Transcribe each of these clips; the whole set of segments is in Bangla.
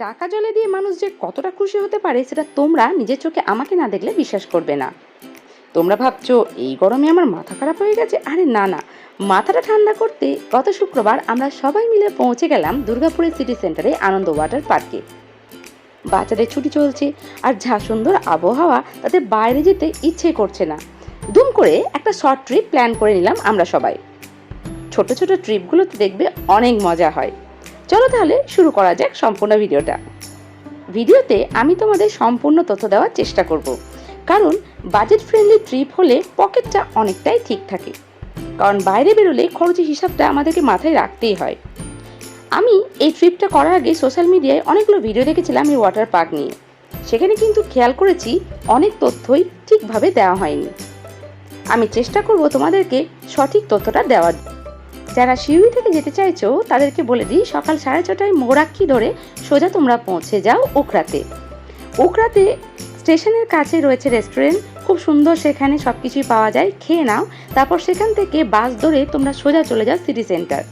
টাকা জলে দিয়ে মানুষ যে কতটা খুশি হতে পারে, সেটা তোমরা নিজের চোখে আমাকে না দেখলে বিশ্বাস করবে না। তোমরা ভাবছ, এই গরমে আমার মাথা খারাপ হয়ে গেছে? আরে না না। মাথাটা ঠান্ডা করতে গত শুক্রবার আমরা সবাই মিলে পৌঁছে গেলাম দুর্গাপুরের সিটি সেন্টারে আনন্দ ওয়াটার পার্কে বাচ্চাদের ছুটি চলছে, আর যা সুন্দর আবহাওয়া তাদের বাইরে যেতে ইচ্ছে করছে না। দুম করে একটা শর্ট ট্রিপ প্ল্যান করে নিলাম আমরা সবাই। ছোট ছোট ট্রিপগুলোতে দেখবে অনেক মজা হয়। চলো তাহলে শুরু করা যাক সম্পূর্ণ ভিডিওটা। ভিডিওতে আমি তোমাদের সম্পূর্ণ তথ্য দেওয়ার চেষ্টা করব। কারণ বাজেট ফ্রেন্ডলি ট্রিপ হলে পকেটটা অনেকটাই ঠিক থাকে। কারণ বাইরে বেরোলে খরচের হিসাবটা আমাদেরকে মাথায় রাখতেই হয়। আমি এই ট্রিপটা করার আগে সোশ্যাল মিডিয়ায় অনেকগুলো ভিডিও দেখেছিলাম এই ওয়াটার পার্ক নিয়ে। সেখানে কিন্তু খেয়াল করেছি অনেক তথ্যই ঠিকভাবে দেওয়া হয়নি। আমি চেষ্টা করব তোমাদেরকে সঠিক তথ্যটা দেওয়ার যারা শিউরি থেকে যেতে চাইছো, তাদেরকে বলে দিই, সকাল সাড়ে ছটায় মোরাক্ষী ধরে সোজা তোমরা পৌঁছে যাও ওকরাতে ওকরাতে স্টেশনের কাছে রয়েছে রেস্টুরেন্ট, খুব সুন্দর সেখানে সব কিছুই পাওয়া যায়, খেয়ে নাও। তারপর সেখান থেকে বাস ধরে তোমরা সোজা চলে যাও সিটি সেন্টার।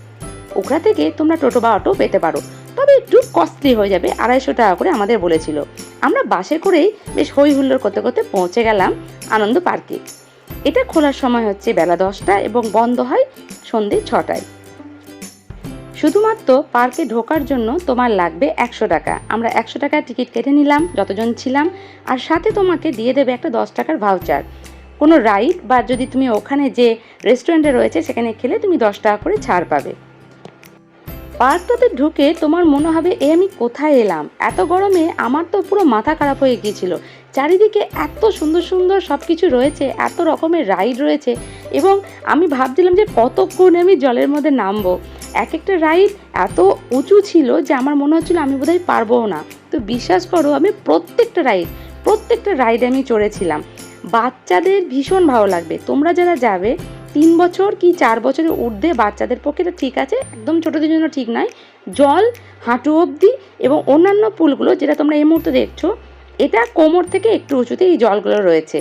ওকরা থেকে তোমরা টোটো বা অটো পেতে পারো। তবে একটু কস্টলি হয়ে যাবে, আড়াইশো টাকা করে আমাদের বলেছিল। আমরা বাসে করেই বেশ হই হুল্লোড় করতে করতে পৌঁছে গেলাম আনন্দ পার্কে। এটা খোলার সময় হচ্ছে বেলা দশটা এবং বন্ধ হয় সন্ধে ছটায়। শুধুমাত্র পার্কে ঢোকার জন্য তোমার লাগবে একশো টাকা। আমরা একশো টাকার টিকিট কেটে নিলাম, যতজন ছিলাম, আর সাথে তোমাকে দিয়ে দেবে একটা দশ টাকার ভাউচার। কোনো রাইড বা যদি তুমি ওখানে যে রেস্টুরেন্টে রয়েছে, সেখানে খেলে তুমি দশ টাকা করে ছাড় পাবে। পার্কটাতে ঢুকে তোমার মনে হবে, এ, আমি কোথায় এলাম? এত গরমে আমার তো পুরো মাথা খারাপ হয়ে গিয়েছিল। চারিদিকে এত সুন্দর সুন্দর সব কিছু রয়েছে, এত রকমের রাইড রয়েছে এবং আমি ভাবছিলাম যে কতক্ষণ আমি জলের মধ্যে নামবো? এক একটা রাইড এত উঁচু ছিল যে আমার মনে হচ্ছিল আমি বোধহয় পারব না। তো বিশ্বাস করো, আমি প্রত্যেকটা রাইড, প্রত্যেকটা রাইডে আমি চড়েছিলাম। বাচ্চাদের ভীষণ ভালো লাগবে। তোমরা যারা যাবে, তিন বছর কি চার বছরের ঊর্ধ্বে বাচ্চাদের পক্ষে এটা ঠিক আছে, একদম ছোটোদের জন্য ঠিক নয়। জল, হাঁটু অবধি এবং অন্যান্য পুলগুলো যেটা তোমরা এই মুহূর্তে দেখছ, এটা কোমর থেকে একটু উঁচুতে এই জলগুলো রয়েছে।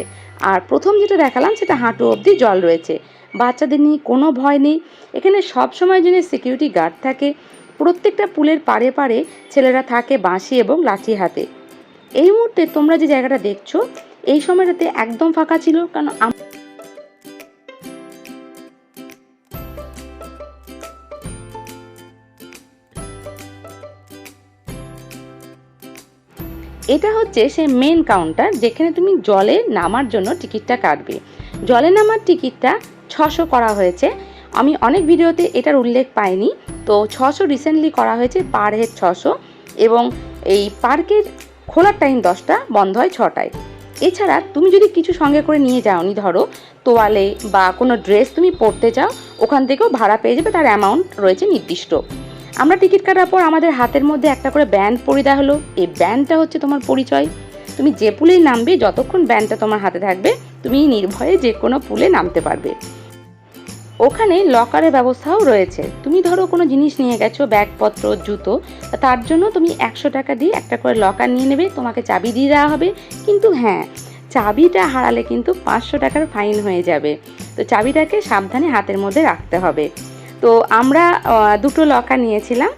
আর প্রথম যেটা দেখালাম সেটা হাঁটু অবধি জল রয়েছে। বাচ্চাদের নিয়ে কোনো ভয় নেই। এখানে সব সময় জন্য সিকিউরিটি গার্ড থাকে। প্রত্যেকটা পুলের পাড়ে পারে ছেলেরা থাকে বাঁশি এবং লাঠি হাতে। এই মুহূর্তে তোমরা যে জায়গাটা দেখছ, এই সময়টাতে একদম ফাঁকা ছিল, কারণ এটা হচ্ছে সেই মেন কাউন্টার যেখানে তুমি জলে নামার জন্য টিকিটটা কাটবে। জলে নামার টিকিটটা ছশো করা হয়েছে। আমি অনেক ভিডিওতে এটার উল্লেখ পাইনি। তো ছশো রিসেন্টলি করা হয়েছে পার হেড ছশো এবং এই পার্কের খোলার টাইম দশটা, বন্ধ হয় ছটায়। এছাড়া তুমি যদি কিছু সঙ্গে করে নিয়ে যাওনি, ধরো তোয়ালে বা কোনো ড্রেস তুমি পরতে চাও, ওখান থেকেও ভাড়া পেয়ে যাবে, তার অ্যামাউন্ট রয়েছে নির্দিষ্ট। আমরা টিকিট কাটার পর আমাদের হাতের মধ্যে একটা করে ব্যান্ড পরিয়ে দেওয়া হলো। এই ব্যান্ডটা হচ্ছে তোমার পরিচয়। তুমি যে পুলেই নামবে, যতক্ষণ ব্যান্ডটা তোমার হাতে থাকবে, তুমি নির্ভয়ে যে কোনো পুলে নামতে পারবে। ওখানে লকারের ব্যবস্থাও রয়েছে। তুমি ধরো কোনো জিনিস নিয়ে গেছো, ব্যাগপত্র, জুতো তার জন্য তুমি একশো টাকা দিয়ে একটা করে লকার নিয়ে নেবে, তোমাকে চাবি দিয়ে দেওয়া হবে। কিন্তু হ্যাঁ চাবিটা হারালে কিন্তু পাঁচশো টাকার ফাইন হয়ে যাবে। তো চাবিটাকে সাবধানে হাতের মধ্যে রাখতে হবে। তো আমরা দুটো লকার নিয়েছিলাম।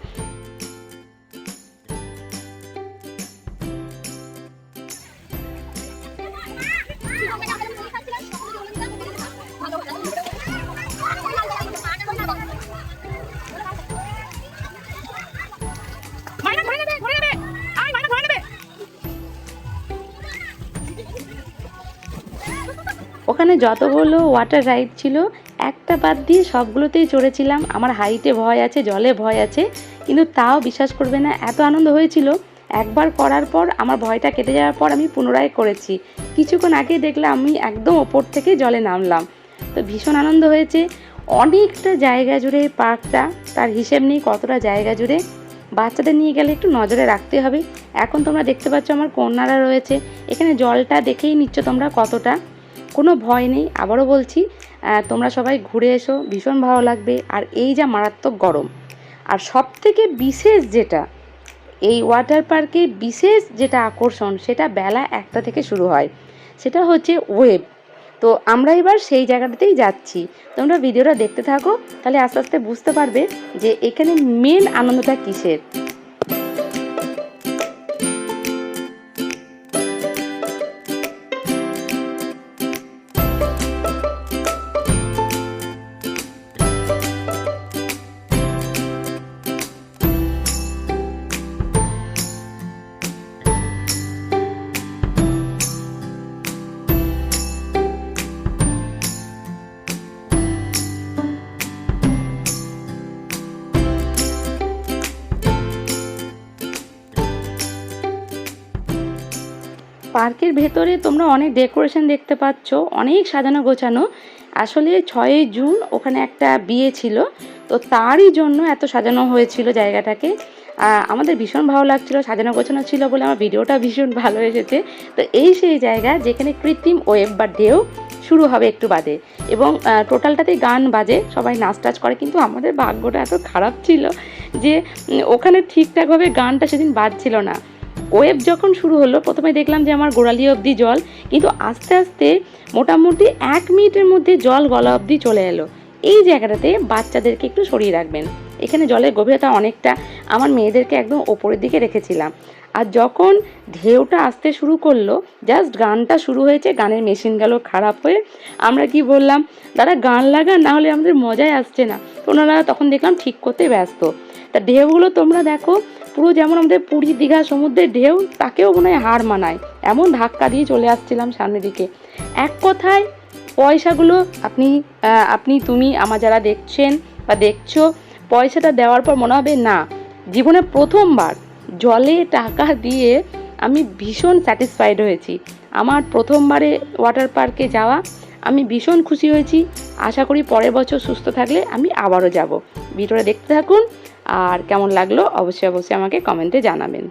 ওখানে যতগুলো ওয়াটার রাইড ছিল একটা বাদ দিয়ে সবগুলোতেই চড়েছিলাম। আমার হাইটে ভয় আছে, জলে ভয় আছে, কিন্তু তাও বিশ্বাস করবে না, এত আনন্দ হয়েছিল। একবার করার পর আমার ভয়টা কেটে যাওয়ার পর আমি পুনরায় করেছি। কিছুক্ষণ আগে দেখলাম আমি একদম ওপর থেকে জলে নামলাম। তো ভীষণ আনন্দ হয়েছে। অনেকটা জায়গা জুড়ে পার্কটা, তার হিসেব নেই কতটা জায়গা জুড়ে। বাচ্চাদের নিয়ে গেলে একটু নজরে রাখতে হবে। এখন তোমরা দেখতে পাচ্ছ আমার কন্যারা রয়েছে। এখানে জলটা দেখেই নিচ্ছ তোমরা কতটা। কোনো ভয় নেই। আবারও বলছি তোমরা সবাই ঘুরে এসো, ভীষণ ভালো লাগবে। আর এই যা মারাত্মক গরম, আর সব থেকে বিশেষ যেটা, এই ওয়াটার পার্কে বিশেষ যেটা আকর্ষণ, সেটা বেলা একটা থেকে শুরু হয়। সেটা হচ্ছে ওয়েব তো আমরা এবার সেই জায়গাটাতেই যাচ্ছি। তোমরা ভিডিওটা দেখতে থাকো, তাহলে আস্তে আস্তে বুঝতে পারবে যে এখানে মেন আনন্দটা কিসের। পার্কের ভেতরে তোমরা অনেক ডেকোরেশন দেখতে পাচ্ছ, অনেক সাজানো গোছানো। আসলে ছয়ই জুন ওখানে একটা বিয়ে ছিল, তো তারই জন্য এত সাজানো হয়েছিল জায়গাটাকে। আমাদের ভীষণ ভালো লাগছিল, সাজানো গোছানো ছিল বলে আমার ভিডিওটা ভীষণ ভালো এসেছে। তো এই সেই জায়গা যেখানে কৃত্রিম ওয়েব বা ঢেউ শুরু হবে একটু বাদে। এবং টোটালটাতেই গান বাজে, সবাই নাচ টাচ করে, কিন্তু আমাদের ভাগ্যটা এত খারাপ ছিল যে ওখানে ঠিকঠাকভাবে গানটা সেদিন বাজছিল না। ওয়েব যখন শুরু হলো, প্রথমে দেখলাম যে আমার গোড়ালি অবধি জল, কিন্তু আস্তে আস্তে মোটামুটি এক মিনিটের মধ্যে জল গলা অবধি চলে এলো। এই জায়গাটাতে বাচ্চাদেরকে একটু সরিয়ে রাখবেন। এখানে জলের গভীরতা অনেকটা আমার মেয়েদেরকে একদম ওপরের দিকে রেখেছিলাম। আর যখন ঢেউটা আসতে শুরু করল জাস্ট গানটা শুরু হয়েছে, গানের মেশিন গেল খারাপ হয়ে আমরা কি বললাম, দাদা, গান লাগান, না হলে আমাদের মজাই আসছে না। তো ওনারা তখন দেখলাম ঠিক করতে ব্যস্ত। তা ঢেউগুলো তোমরা দেখো, পুরো যেমন আমাদের পুরী দীঘা সমুদ্রের ঢেউ, তাকেও মনে হয় হার মানায়। এমন ধাক্কা দিয়ে চলে আসছিলাম সামনের দিকে। এক কথায়, পয়সাগুলো আপনি আপনি, তুমি, আমার যারা দেখছেন বা দেখছ, পয়সাটা দেওয়ার পর মনে হবে না, জীবনে প্রথমবার জলে টাকা দিয়ে আমি ভীষণ স্যাটিসফাইড হয়েছি। আমার প্রথমবারে ওয়াটার পার্কে যাওয়া, আমি ভীষণ খুশি হয়েছি। আশা করি পরের বছর সুস্থ থাকলে আমি আবারও যাব। ভিডিওটা দেখতে থাকুন আর কেমন লাগল অবশ্যই অবশ্যই আমাকে কমেন্টে জানাবেন